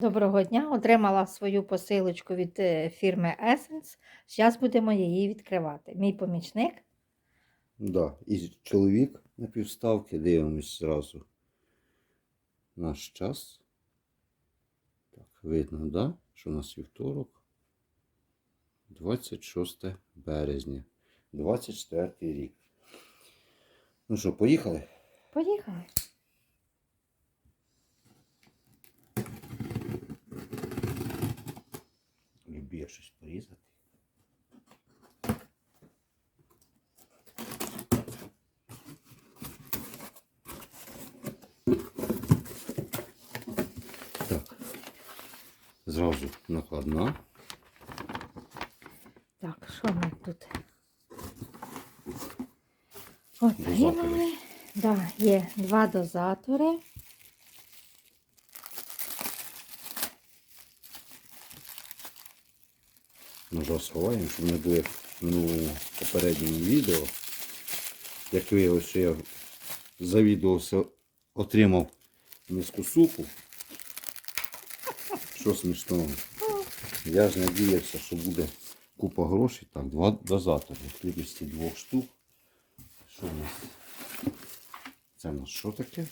Доброго дня! Отримала свою посилочку від е, фірми Essence. Зараз будемо її відкривати. Мій помічник. Да. І чоловік на півставки, дивимось зразу. Наш час. Так, видно, да? що у нас вівторок. 26 березня. 24 рік. Ну що, поїхали? Поїхали. Порізати. Так. Зразу накладна. Так, що ми тут? Отримали. Да, є два дозатори. Ножа сховаємо, щоб не було в минулому попередньому відео. Як виявилося, що я за відео все отримав миску супу. Що смішного? Я ж надіявся, що буде купа грошей. Так, два дозатори. Кількості двох штук. Що в нас? Це в нас що таке?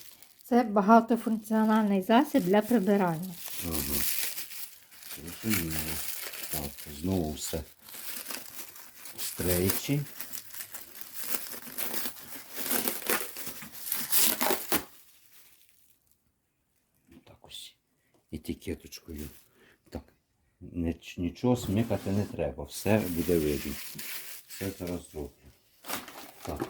Це багатофункціональний засіб для прибирання. Ага. Зрозуміло. Знову все. Стрейчі. Так ось. Етикеточкою. Так. Нічого смикати не треба. Все буде видно. Все зараз зроблю. Так.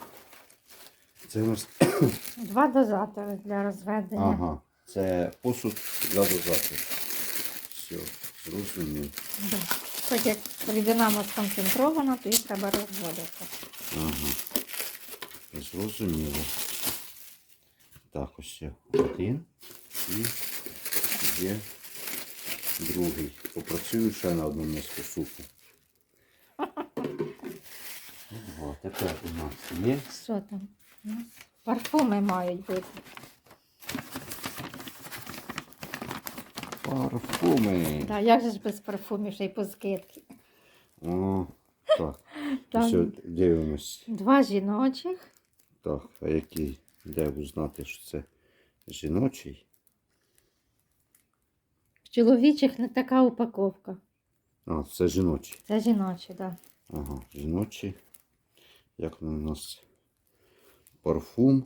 Це у нас. Два дозатори для розведення. Ага. Це посуд для дозатору. Все, зрозумів. Да. Так як рідина у нас концентрована, то її треба розводити. Ага. Зрозуміло. Так, ось ще один і є другий. Попрацюю ще на одному миску супу. О, тепер у нас є Що там? Парфуми мають бути. Парфуми. Да, як же ж без парфумів ще й по скидки? О, так. Там Все, дивимось. два жіночих. Так, а який? Де узнати, що це жіночий? В чоловічих не така упаковка. А, це жіночий. Це жіночі, так. Да. Ага, жіночі. Як у нас? Парфум.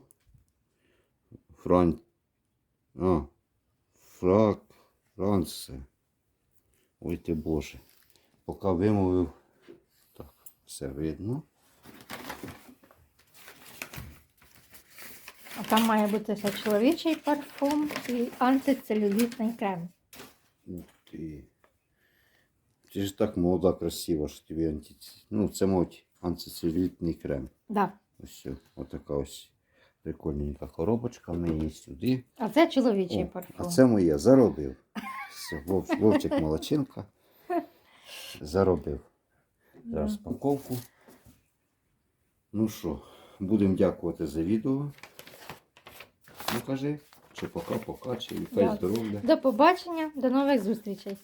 Фран... А. Франце. Ой ти Боже. Поки вимовив. Так, все видно. А там має бути ще чоловічий парфум і антицелюлітний крем. Ух ти. Ти ж так молода, красива, що тобі анти... Ну, це мабуть антицелюлітний крем. Да. Ось все. Отака ось прикольненька коробочка. Ми її сюди. А це чоловічий О, парфум. А це моє заробив. Все, Вов- Вовчик молочинка. Заробив. Зараз паковку. Ну що, будемо дякувати за відео. Ну кажи, чи пока-пока, чи Да. здоров'я. До побачення, до нових зустрічей.